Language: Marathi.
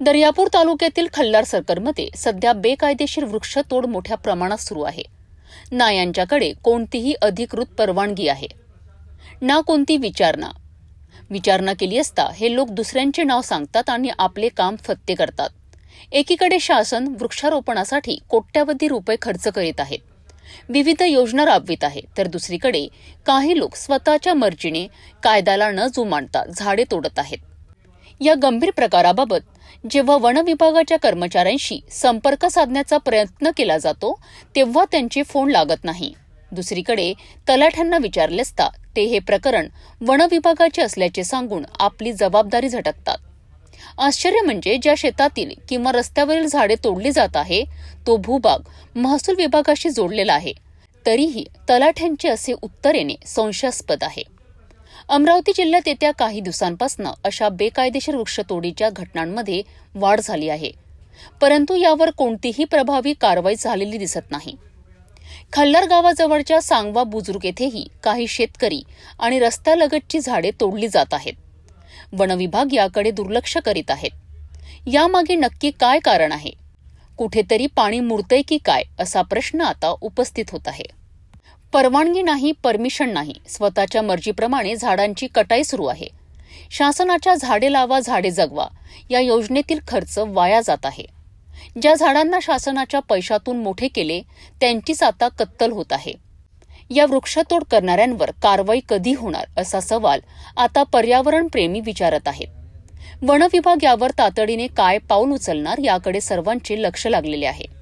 दर्यापूर तालुक्यातील खल्लार सर्कलमध्ये सध्या बेकायदेशीर वृक्षतोड मोठ्या प्रमाणात सुरू आहे. ना यांच्याकडे कोणतीही अधिकृत परवानगी आहे. ना कोणती विचारणा. विचारणा केली असता हे लोक दुसऱ्यांचे नाव सांगतात आणि आपले काम फत्ते करतात. एकीकडे शासन वृक्षारोपणासाठी कोट्यावधी रुपये खर्च करीत आहेत विविध योजना राबवित आहे. तर दुसरीकडे काही लोक स्वतःच्या मर्जीने कायद्याला न जुमानता झाडे तोडत आहेत. या गंभीर प्रकाराबाबत जेव्हा वन विभागाच्या कर्मचाऱ्यांशी संपर्क साधण्याचा प्रयत्न केला जातो तेव्हा त्यांचे फोन लागत नाही. दुसरीकडे तलाठ्यांना विचारले असता ते हे प्रकरण वन विभागाचे असल्याचे सांगून आपली जबाबदारी झटकतात. आश्चर्य म्हणजे ज्या शेतातील किंवा रस्त्यावरील झाडे तोडली जात आहे तो भूभाग महसूल विभागाशी जोडलेला आहे. तरीही तलाठ्यांचे असे उत्तर येणे संशयास्पद आहे. अमरावती जिल्ह्यात येत्या काही दिवसांपासून अशा बेकायदेशीर वृक्षतोडीच्या घटनांमध्ये वाढ झाली आहे. परंतु यावर कोणतीही प्रभावी कारवाई झालेली दिसत नाही. खल्लार गावाजवळच्या सांगवा बुजुर्ग येथेही काही शेतकरी आणि रस्त्यालगतची झाडे तोडली जात आहेत. वनविभाग याकडे दुर्लक्ष करीत आहेत. यामागे नक्की काय कारण आहे? कुठेतरी पाणी मुरतंय की काय असा प्रश्न आता उपस्थित होत आहे. परवानगी नाही परमिशन नाही. स्वतःच्या मर्जीप्रमाणे झाडांची कटाई सुरू आहे. शासनाच्या झाडे लावा झाडे जगवा. या योजनेतील खर्च वाया जात आहे. ज्या झाडांना शासनाच्या पैशातून मोठे केले त्यांचीच आता कत्तल होत आहे. या वृक्षतोड करणाऱ्यांवर कारवाई कधी होणार असा सवाल आता पर्यावरण प्रेमी विचारत आहेत. वनविभाग यावर तातडीने काय पाऊल उचलणार याकडे सर्वांचे लक्ष लागलेले आहे.